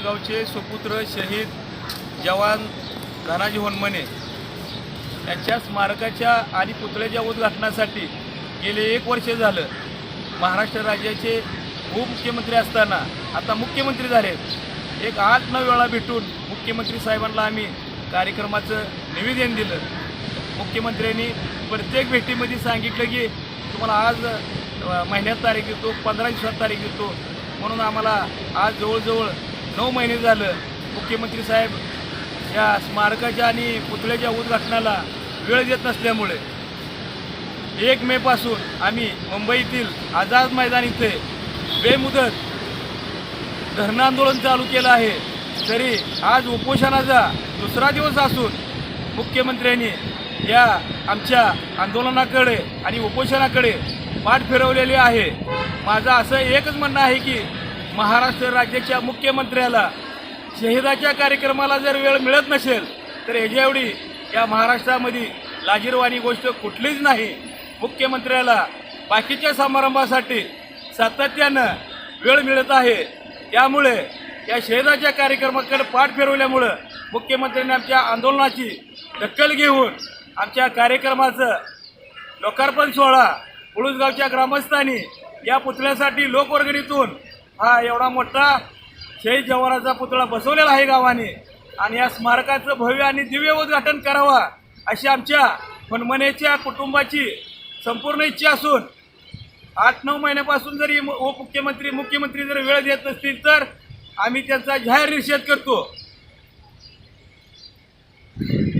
उळसगावचे सुपुत्र शहीद जवान धनाजी होनमने यांच्या स्मारकाच्या आणि पुतळ्याच्या उद्घाटनासाठी गेले एक वर्ष झालं. महाराष्ट्र राज्याचे उपमुख्यमंत्री असताना आता मुख्यमंत्री झालेत एक आठ नऊ वेळा भेटून मुख्यमंत्री साहेबांना आम्ही कार्यक्रमाचं निवेदन दिलं. मुख्यमंत्र्यांनी प्रत्येक भेटीमध्ये सांगितलं की तुम्हाला आज महिन्यात तारीख देतो पंधरा दिवसात तारीख देतो म्हणून आम्हाला आज जवळजवळ नऊ महिने झालं मुख्यमंत्री साहेब या स्मारकाच्या आणि पुतळ्याच्या उद्घाटनाला वेळ देत नसल्यामुळे एक मेपासून आम्ही मुंबईतील आझाद मैदान इथे बेमुदत धरणं आंदोलन चालू केलं आहे. तरी आज उपोषणाचा दुसरा दिवस असून मुख्यमंत्र्यांनी या आमच्या आंदोलनाकडे आणि उपोषणाकडे पाठ फिरवलेली आहे. माझं असं एकच म्हणणं आहे की महाराष्ट्र राज्याच्या मुख्यमंत्र्याला शहिदाच्या कार्यक्रमाला जर वेळ मिळत नसेल तर ह्याच्याएवढी या महाराष्ट्रामध्ये लाजीरवाणी गोष्ट कुठलीच नाही. मुख्यमंत्र्याला बाकीच्या समारंभासाठी सातत्यानं वेळ मिळत आहे. त्यामुळे या शहिदाच्या कार्यक्रमाकडे पाठ फिरवल्यामुळं मुख्यमंत्र्यांनी आमच्या आंदोलनाची दखल घेऊन आमच्या कार्यक्रमाचं लोकार्पण सोहळा उळूसगावच्या ग्रामस्थांनी या पुतळ्यासाठी लोकवर्गणीतून हा एवढा मोठा शहीद जवानाचा पुतळा बसवलेला आहे गावाने. आणि या स्मारकाचं भव्य आणि दिव्य उद्घाटन करावा अशी आमच्या मनमनेच्या कुटुंबाची संपूर्ण इच्छा असून आठ नऊ महिन्यापासून जरी मु- उपमुख्यमंत्री मुख्यमंत्री जर वेळ देत नसतील तर आम्ही त्यांचा जाहीर निषेध करतो.